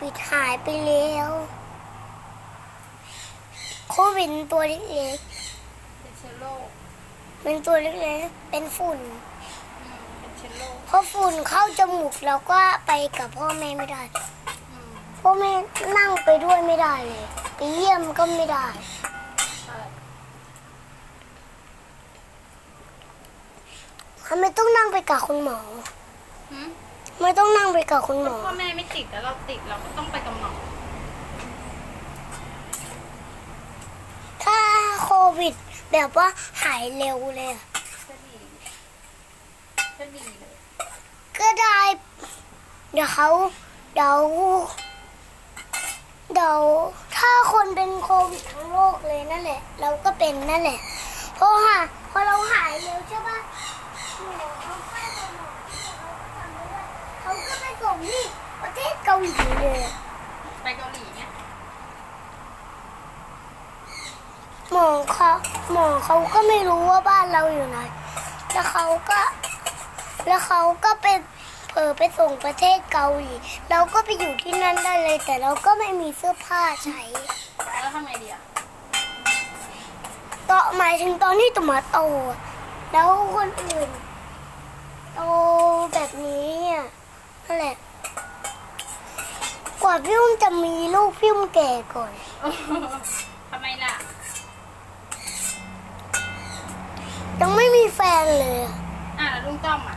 วิดหายไปแล้ว โควิดเป็นตัวเล็กเป็นเชื้อโรคๆเป็นตัวเล็กๆเป็นฝุ่นอืมเป็นเชื้อโรคเพราะฝุ่นเข้าจมูกเราก็ไปกับพ่อแม่ไม่ได้อืมพ่อแม่นั่งไปด้วยไม่ได้เลยไปเยี่ยมก็ไม่ได้ใช่ทำไมต้องนั่งไปกับคุณหมอหืมทำ ไม่ต้องนั่งไปกับคุณหมอ พ่อแม่ไม่ติดแล้วเราติดเราก็ต้องไปกับหมอถ้าโควิด แบบว่าหายเร็วเลยอะก็ดีก็ดีเลยก็ได้ เดี๋ยวเขาเดี๋ยวเดี๋ยวถ้าคนเป็นโควิดทั้งโลกเลยนั่นแหละ เราก็เป็นนั่นแหละ เพราะว่าพอเราหายเร็วใช่ปะหมอเขาไปส่งหมอ เขาก็ไปส่งนี่ประเทศเกาหลีเลยอะไปเกาหลีเนี่ยหมอเขาหมอเขาก็ไม่รู้ว่าบ้านเราอยู่ไหน แล้วเขาก็ แล้วเขาก็ไปเผลอไปส่งประเทศเกาหลี เราก็ไปอยู่ที่นั่นได้เลย แต่เราก็ไม่มีเสื้อผ้าใช้ แล้วทำไงดีอะต่อหมายถึงตอนที่ตุ่มาโตอะแล้วคนอื่นโตแบบนี้อะนั่น แหละ กว่าพี่อุ้มจะมีลูกพี่อุ้มแก่ก่อน ทำไมล่ะ ยังไม่มีแฟนเลยอะอะแล้วลุงต้อมอะ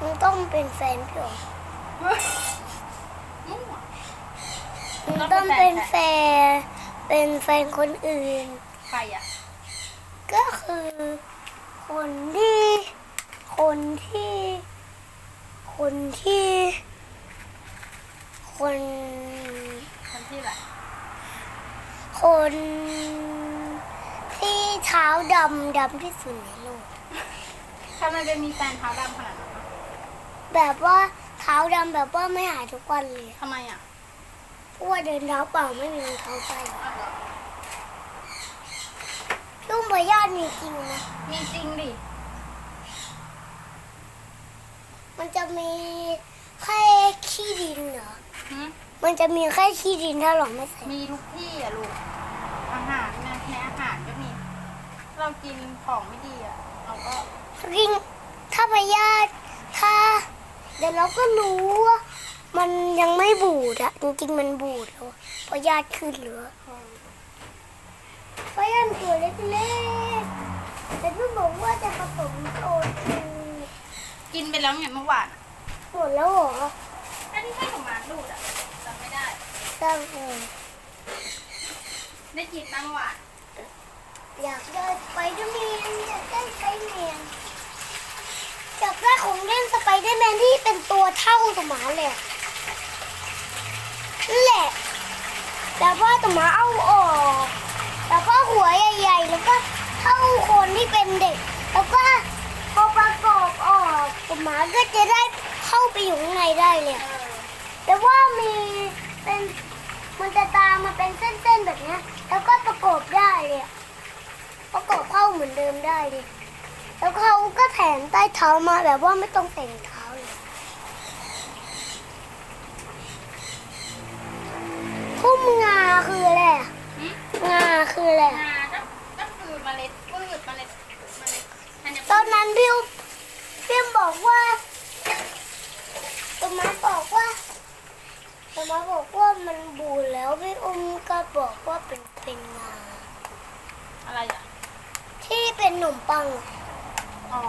มันต้องเป็นแฟนพี่อ๋อเฮ้ยมั่วมันต้องเป็นแฟน เป็นแฟนคนอื่น ใครอะ ก็คือ คนที่ คนที่ คนที่ คนคนที่ไหนคนที่เท้าดำดำที่สุดในโลกทำไมไปมีแฟนเท้าดำขนาดนั้นอะแบบว่าเท้าดำแบบว่าไม่หายทุกวันเลยทำไมอะเพราะว่าเดินเท้าเปล่าไม่มีรองเท้าใส่อ้าวเหรอลูกพยาธิมีจริงนะมีจริงดิ มันจะมีแค่ขี้ดินเหรอ หืมมันจะมีแค่ขี้ดินถ้าเราไม่ใส่มีทุกที่อะลูก อาหารนะในอาหารก็มี เรากินของไม่ดีอะ เราก็ยิ่งถ้าพยาธิถ้าเดี๋ยวเราก็รู้ว่ามันยังไม่บูดอะจริงๆมันบูดแล้วพยาธิขึ้นเหลือพยาธิตัวเล็กๆแต่พี่บอกว่าจะผสมโซจูกินไปแล้วไงเมื่อวานอะหมดแล้วเหรอ อันนี้ให้ของมาดูดอะจำไม่ได้จังเออได้กินบ้างเมื่อวานอยากได้ไปเดอร์แมนอยากได้สไปเดอร์แมนอยากได้ของเล่นสไปเดอร์แมนที่เป็นตัวเท่าสมาเลยอะนั่นแหละ แต่ว่าสมาเอาออก แล้วก็หัวใหญ่ๆ แล้วก็เท่าคนที่เป็นเด็ก แล้วก็พอประกอบออกสมาก็จะได้เข้าไปอยู่ข้างในได้เลยเออ แต่ว่ามีเป็นมันจะตามมาเป็นเส้นๆแบบเนี้ยแล้วก็ประกอบได้เลยอะประกอบเข้าเหมือนเดิมได้เลยแล้วเขาก็แถมใต้เท้ามาแบบว่าไม่ต้องแต่งเท้าเลยพุ่มงาคืออะไรอะหืมงาคืออะไรอะงาก็ก็คือเมล็ดพืชเมล็ดเมล็ดธัญพืชตอนนั้นพี่อุ๊บพี่บอกว่าตมาบอกว่าตมาบอกว่ามันบูดแล้วพี่อุ้มก็บอกว่าเป็นเป็นงา อะไรอะ ที่เป็นขน มปังอะอ๋อ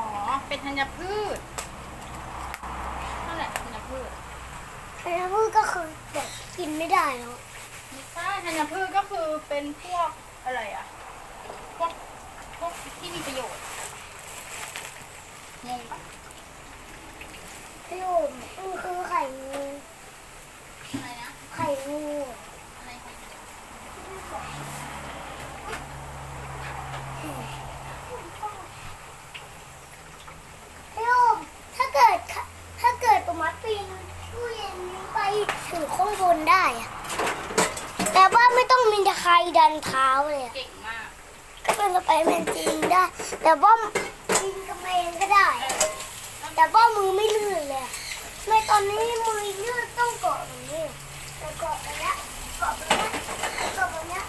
เป็นธัญพืชนั่นแหละธัญพืชอันนั้นพูดก็คือแบบกินไม่ได้แล้วไม่ใช่ธัญพืชก็คือเป็นพวกอะไรอะ ไม่ต้องมีใครดันเท้าเลยเก่งมาก ก็เป็นสไปเดอแมนจริงได้ แต่ว่าริงกำเพงก็ได้ แต่ว่ามือไม่ลื่นเลยไม่ตอนนี้มือลื่นต้องเกาะแบบนี้แต่เกาะไปเนี้ยเกาะไปเนี้ยเกาะไปเนี้ย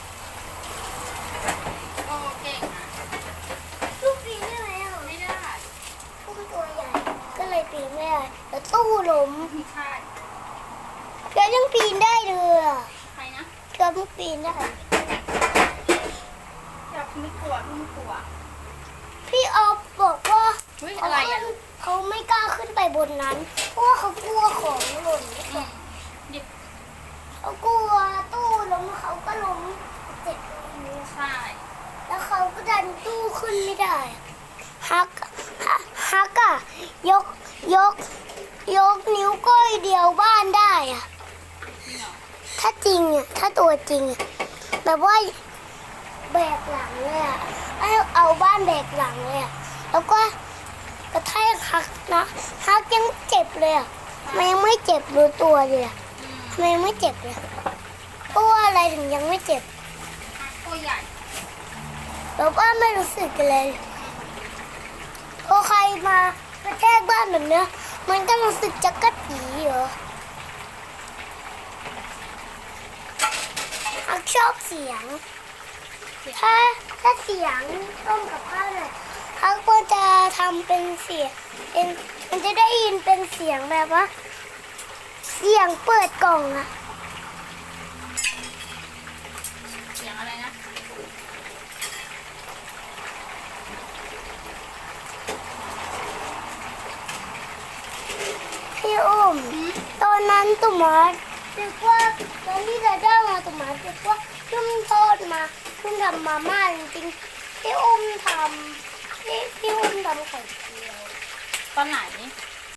เก่งอะปีนไม่ไหวไม่ได้ลูกตัวใหญ่ ก็เลยปีนไม่ได้แต่ตู้ล้มใช่ แกยังปีนได้เลย บปีนได้อยากไม่กลัวไม่กลัวพี่ออฟบอกว่าเฮ้ยเขาอะไรขึ้อะนเขาไม่กล้าขึ้นไปบนนั้น เพราะว่าเขากลัวของหล่นอืมเดี๋ยวเขากลัวตู้ล้มเขาก็ล้มเจ็บมือใช่แล้วเขาก็ดันตู้ขึ้นไม่ได้ฮักฮักอะยกยก ยกนิ้วก้อยเดียวบ้านได้อะนี่เหรอ ถ้าจริงอะถ้าตัวจริงอะแบบว่าแบกหลังเลยอะให้เอาบ้านแบกหลังเลยอะแล้วก็กระแทกฮักนะฮักยังเจ็บเลยอะมันยังไม่เจ็บรู้ตัวเลยอะมทำไมยังไม่เจ็บเลยเพราะว่าอะไรถึงยังไม่เจ็บตัวใหญ่แบบว่าไม่รู้สึกเลยพอใครมากระแทกบ้านแบบเนี้ยมันก็รู้สึกจักกะจีเหรอฮัก ชอบเสียง ถ้าถ้าเสียงต้มกับข้าวเนี่ยฮักควรจะทำเป็นเสียงเป็นมันจะได้ยินเป็นเสียงแบบว่า เสียงเปิดกล่องอะเสียงอะไรนะพี่อุ้มอืมตอนนั้นตุ่มมา คิดว่าตอนที่จะได้มาตุ่มมาคิดว่าเพิ่งทอดมาเพิ่งทำมาม่าจริงๆพี่อุ้มทำที่ที่อุ้มทำไข่เจียวตอนไหน